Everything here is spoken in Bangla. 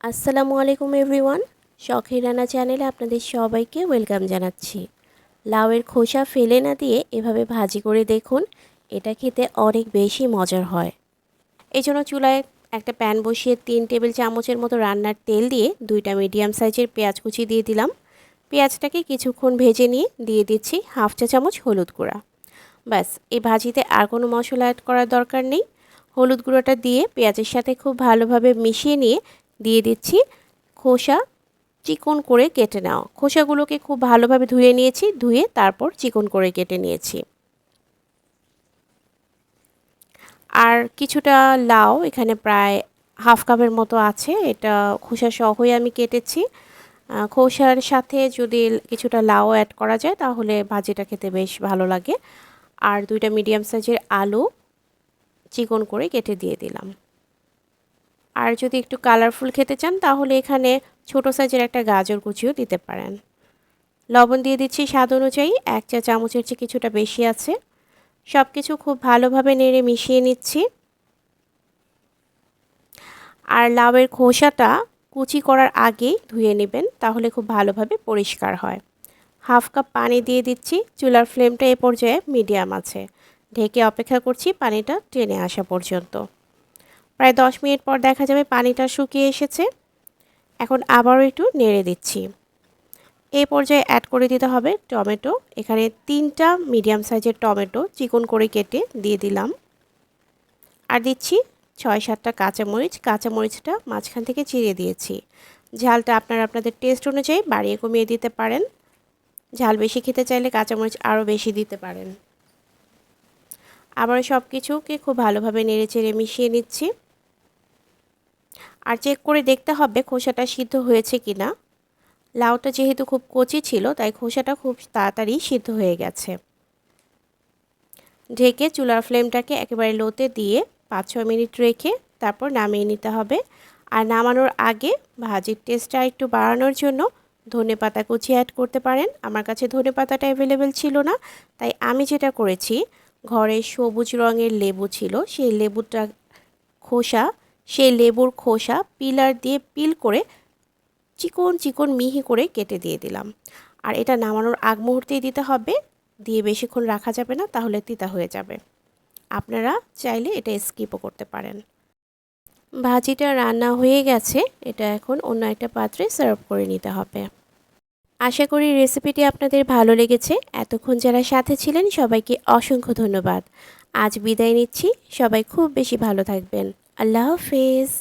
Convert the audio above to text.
আসসালামু আলাইকুম এভরিওয়ান। শখের রান্না চ্যানেলে আপনাদের সবাইকে ওয়েলকাম জানাচ্ছি। লাউয়ের খোসা ফেলে না দিয়ে এভাবে ভাজি করে দেখুন, এটা খেতে অনেক বেশি মজার হয়। এই জন্য চুলায় একটা প্যান বসিয়ে তিন টেবিল চামচের মতো রান্নার তেল দিয়ে দুইটা মিডিয়াম সাইজের পেঁয়াজ কুচি দিয়ে দিলাম। পেঁয়াজটাকে কিছুক্ষণ ভেজে নিয়ে দিয়ে দিচ্ছি হাফ চা চামচ হলুদ গুঁড়া। ব্যাস, এই ভাজিতে আর কোনো মশলা অ্যাড করার দরকার নেই। হলুদ গুঁড়োটা দিয়ে পেঁয়াজের সাথে খুব ভালোভাবে মিশিয়ে নিয়ে দিয়ে দিচ্ছি খোসা চিকন করে কেটে নেওয়া। খোসাগুলোকে খুব ভালোভাবে ধুয়ে নিয়েছি, ধুয়ে তারপর চিকন করে কেটে নিয়েছি। আর কিছুটা লাউ, এখানে প্রায় হাফ কাপের মতো আছে, এটা খোসা সহই আমি কেটেছি। খোসার সাথে যদি কিছুটা লাউ অ্যাড করা যায়, তাহলে ভাজিটা খেতে বেশ ভালো লাগে। আর দুইটা মিডিয়াম সাইজের আলু চিকন করে কেটে দিয়ে দিলাম। আর যদি একটু কালারফুল খেতে চান, তাহলে এখানে ছোট সাইজের একটা গাজর কুচিও দিতে পারেন। লবণ দিয়ে দিচ্ছি স্বাদ অনুযায়ী, এক চা চামচের চেয়ে কিছুটা বেশি আছে। সব কিছু খুব ভালোভাবে নেড়ে মিশিয়ে নিচ্ছি। আর লাউয়ের খোসাটা কুচি করার আগেই ধুয়ে নেবেন, তাহলে খুব ভালোভাবে পরিষ্কার হয়। হাফ কাপ পানি দিয়ে দিচ্ছি, চুলার ফ্লেমটা এ পর্যায়ে মিডিয়াম আছে। ঢেকে অপেক্ষা করছি পানিটা টেনে আসা পর্যন্ত। প্রায় দশ মিনিট পর দেখা যাবে পানিটা শুকিয়ে এসেছে। এখন আবারও একটু নেড়ে দিচ্ছি। এই পর্যায়ে অ্যাড করে দিতে হবে টমেটো। এখানে তিনটা মিডিয়াম সাইজের টমেটো চিকন করে কেটে দিয়ে দিলাম। আর দিচ্ছি ছয় সাতটা কাঁচামরিচ। কাঁচামরিচটা মাঝখান থেকে চিড়ে দিয়েছি। ঝালটা আপনারা আপনাদের টেস্ট অনুযায়ী বাড়িয়ে কমিয়ে দিতে পারেন। ঝাল বেশি খেতে চাইলে কাঁচামরিচ আরও বেশি দিতে পারেন। আবার সব কিছুকে খুব ভালোভাবে নেড়ে চেড়ে মিশিয়ে নিচ্ছি। আর চেক করে দেখতে হবে খোসাটা সিদ্ধ হয়েছে কি না লাউটা যেহেতু খুব কচি ছিল, তাই খোসাটা খুব তাড়াতাড়ি সিদ্ধ হয়ে গেছে। ঢেকে চুলার ফ্লেমটাকে একেবারে লোতে দিয়ে পাঁচ ছ মিনিট রেখে তারপর নামিয়ে নিতে হবে। আর নামানোর আগে ভাজির টেস্টটা একটু বাড়ানোর জন্য ধনে পাতা কুচি অ্যাড করতে পারেন। আমার কাছে ধনে পাতাটা অ্যাভেলেবেল ছিল না, তাই আমি যেটা করেছি, ঘরে সবুজ রঙের লেবু ছিল, সেই লেবুটা খোসা সেই লেবুর খোসা পিলার দিয়ে পিল করে চিকন চিকন মিহি করে কেটে দিয়ে দিলাম। আর এটা নামানোর আগ মুহূর্তেই দিতে হবে। দিয়ে বেশিক্ষণ রাখা যাবে না, তাহলে তিতা হয়ে যাবে। আপনারা চাইলে এটা স্কিপও করতে পারেন। ভাজিটা রান্না হয়ে গেছে। এটা এখন অন্য একটা পাত্রে সার্ভ করে নিতে হবে। আশা করি রেসিপিটি আপনাদের ভালো লেগেছে। এতক্ষণ যারা সাথে ছিলেন, সবাইকে অসংখ্য ধন্যবাদ। আজ বিদায় নিচ্ছি। সবাই খুব বেশি ভালো থাকবেন। আল্লাহ হাফেজ